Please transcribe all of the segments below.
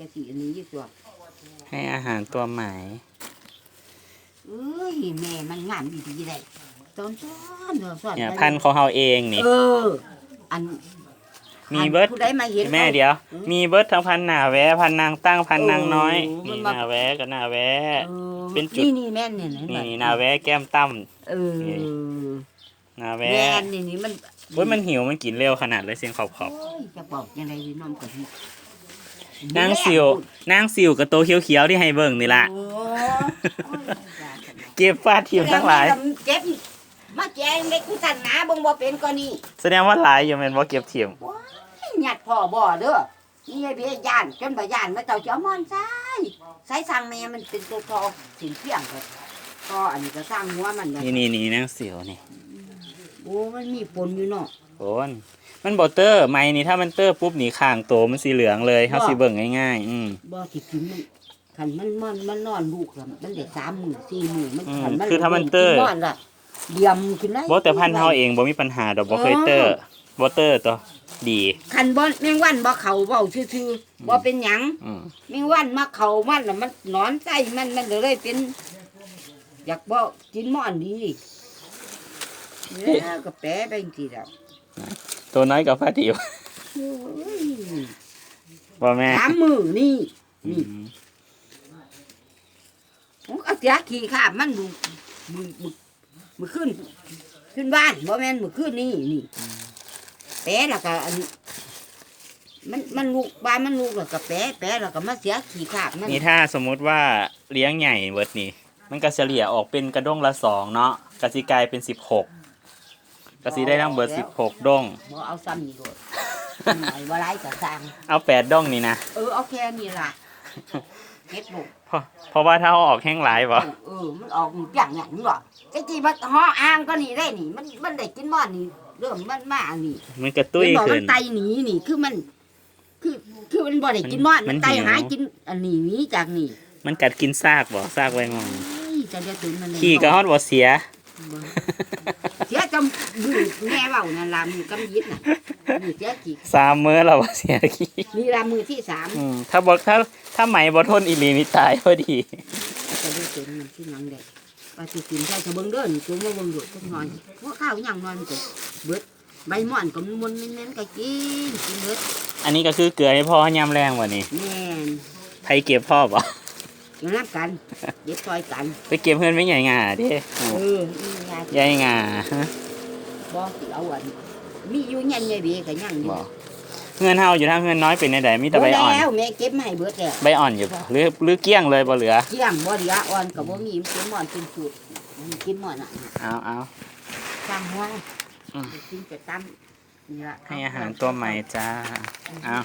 กะสิอันนี้อยู่ตัวให้อาหารตัวไหมเอ้ยแม่มันงามดีๆได้ตอนซ้อนเด้อซ้อนเนี่ยไปพันธุ์ของเราเองนี่ เออ อันมีเบิดผู้ใดมาเห็นแม่เดี๋ยว มีเบิร์ดทั้งพันธุ์หนาแวะพันธุ์นางตั้งพันธุ์นางน้อยโอ้มันี่นหมานาแวะกับหนาแวะเออเป็นจุดนี่นี่แม่นเนี่ยเห็นไหมนี่หนาแวะแก้มตั้มเออหนาแม่แวะนนี่นี่มันโอ้ยมันหิวมันกินเร็วขนาดเลยเสียงขอบขอบโอ้ยจะบอกยังไงดีน้องกันๆ นางสิวนางสิวกับโตวเขียวๆที่ให้เบิ่งนี่ล่ะ โอ้ยเก็บฟาดทีมทั้งหลาย เจ็บมาแจงเล็กกูสั่นหนาเบิ่งบ่เป็นก็นี่แสดงว่าหลายอยู่แม่นบ่เก็บทีมว้ายหยัดพ่อบ่เด้อนี่ไอ้เบี้ยย่านจนบ่ย่านมาเจ้าเจ้ามอนใส่ใส่สั่งแม่มันเป็นตัวทอสินเพียงก็ก็อันนี้ก็สร้างหัวมันเนี่ยนี่นี่นี่นางสิวนี่โอ้มันมีปนอยู่เนาะโอน มันบ่เตอร์ไม้นี่ถ้ามันเตอร์ปุ๊บนี่ข้างโตมันสีเหลืองเลยเฮาสิเบิ่งง่ายๆอืมบ่สิกินมันคันมันมันมันนอนลูกอะมันได้สามมื้อสี่มื้อมันอืมคันมันคือถ้ามันเตอร์นอนล่ะเดี่ยมขึ้นได้บ่แต่พันธุ์เฮาเองบ่มีปัญหาดอกบ่เคยเตอร์บ่เตอร์ตัวดีคันบ่แมงวันบ่เข้าเว้าซื่อๆบ่เป็นหยังอืมแมงวันมาเข้ามันน่ะมันนอนใส่มันมันเลยเป็น อยากบ่กินหมอนดีแล้วก็แปะไปจังซี่แล้ว ตัวน้อยกับฟาดิวโอ้ยบ่แม่ สามมื้อนี่อืนี่มผมก็เสียขี้ขาบมันดูมือมือมือขึ้น ขึ้นบ้านบ่แม่นมือขึ้นนี่นี่แปะแล้วก็อันมันมันลูกบ้านมันลูกแล้วก็แปะแปะแล้วก็มาเสียขี้ขาบมันนี่ถ้าสมมุติว่าเลี้ยงใหญ่เบิดนี่ มันก็เฉลี่ยออกเป็นกระด้งละสองเนาะก็สิกลายเป็นสิบหก ก็สิได้ทั้งเบิดสิบหกด้งบ่เอาซ้ำนี่โดดหน่อยว่าไรก็สร้าง เอาแปดด้งนี่นะเออเอาแค่นี้ล่ะเฮ็ดลูกเพราะเพราะว่าถ้าเอาออกแห้งหลายบ่เออ มันออกอย่างอย่างนี้บ่ไอ้ที่มันห่ออ่างก็นี่ได้นี่ มันมันได้กินบ่อนนี่เริ่มมันมาอันนี้มันกระตุ้ยเห็นบอกขึ้มันน ไตหนีนี่คือมัน คือคือมันบ่ได้กินมอดมัมันนไตหิว หากิน อันนี้หนีจากนี่มันกัดกินซากบ่ซากไว้งองเฮ้ยจะได้ถึงมันเลยขี้ก็ฮอดบ่เสีย บ่ เสียจำดูแม่เว้านั่นล่ะมือกำยิดน่ะนี่เสียกี่สามมื้อแล้วบ่เสียขี้นี่ล่ะมือที่สามอืมถ้าบ่ถ้าถ้าไหมบ่ทนอีหลีนี่ตายพอดีจะได้ถึงมันที่หนังเด็กว่าสิกินใช่จะเบิ่งเด้อนี่ตัวมาเบิ่งดูจักหน่อยพวกข้าวอีหยังนอนก็เบิดใบม่อนก็มันๆเน้นๆก็กินกินเบิดอันนี้ก็คือเกลือให้พ่อยามแรงบ่นี่แม่นไผเก็บพ่อบ่อย่างนั้นกันเย็บซอยกัน ไปเก็บเพื่อนไม่ใหญ่งาเด้เออนี่ไง ใหญ่งาฮะ บ่สิเอาอันมีอยู่ยันใหญ่เบีก็ยังอยู่บ่เงินเฮาอยู่ทางเงินน้อยเป็นไดมีแต่ใบอ่อนแล้วแม่เก็บมาให้เบิดแล้วใบอ่อนอยู่บ่หรือหรือเกลี้ยงเลยบ่เหลือเที่ยงบ่เหลืออ่อนก็บ่มีมันกินหมอนกินสูตรมันกินหมอนอะเอาเอาสร้างหัวอืมกินจะตั้มนี่ล่ะให้อาหารตัวใหม่จ้าเอา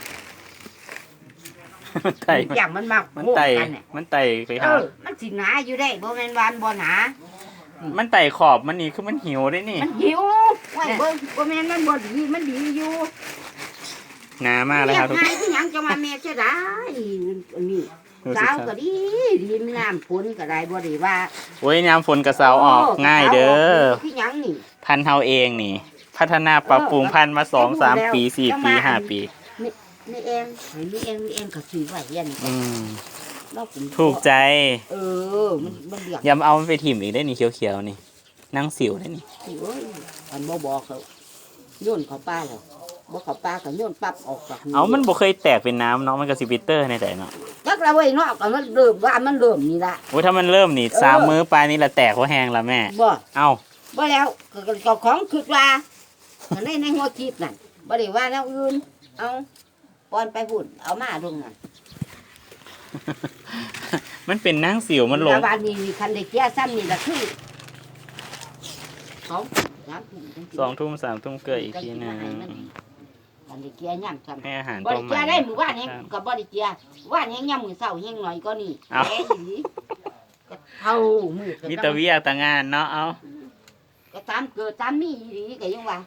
มันไต่ทุกอย่างมันมากมันไต่กันเนี่ยมันไต่ไปเอหาอมันสิหนาอยู่ได้บ่แม่นวานบ่หนา มันไต่ขอบมันนี่คือมันหิวได้นี่มันหิวไว้เบิ่งบ่แม่นมันบ่ดีมันดีอยู่หนามากเลยครับทุกเรียกง่ายที่หยังจะมาแม่จะได้อันนี้ดูสิสาวครัก็บดีดีมีน้ำฝนก็ได้บ่ได้ว่าโอ้ยน้ำฝนกระเซาออกง่ายเด้อ ที่หยังนี่ พันธุ์เฮาเองนี่ พัฒนาปรับปรุงพันธุ์มาสองสามปีสี่ปีห้าปี นี่เองเห็นนี่เองนี่เองก็ซื้อไว้ยันอืม เรากินถูกใจ เออ มันมันเรียกอย่าเอามันไปถิ่มอีกได้นี่เขียวๆนี่นั่งสิวได้นี่สิเอ้ยอันบ่บอกเขาโยนเขาป้าแล้วบ่เขาป้าก็โยนปั๊บออกจากเอามันบ่เคยแตกเป็นน้ำเนาะมันก็สิปิเตอร์ในแต่เนาะจักละเว้ยเนาะก็มันเริ่มว่ามันเริ่มนี่ล่ะโอ้ยถ้ามันเริ่มนี่เออสามมื้อปลายนี่ละแตกเพราะแห้งละแม่บ่เอ้าบ่แล้วก็ก็ก็ของคิดว่าก็ในในหัวคิดนั่นบ่ได้ว่าแนวอื่นเอาปอนไปพุ่นเอามาลงนั่น มันเป็นนั่งสิวมันหลงแต่ว่านี่นี่คันได้เกียร์ซ้ำนี่ล่ะคือสองสามทุ่มจัๆสองทุ่มสามทุ่มเกิดอีกทีหนึงคันได้เกียร์ย่ำซ้ำให้อาหารบ่ตัวได้ใหเกียม่ร์ได้หมู่บ้านแฮงก็บ่ได้เกียร์ว่านแฮงย่ำมื้อเช้าแฮงหน่อยก็นี่เอา แหอีหลีก็เท่ามือก็มีแตะเวียกแตะงานเนาะเอาก็ตามเกิดตามมีอีหลีก็ยังว่า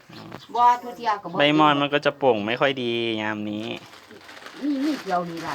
บ่ทุเที่ยก็บ่ใบมอนมันก็จะโป่งไม่ค่อยดียามนี้ นี่นี่เกี่ยวนี่ล่ะ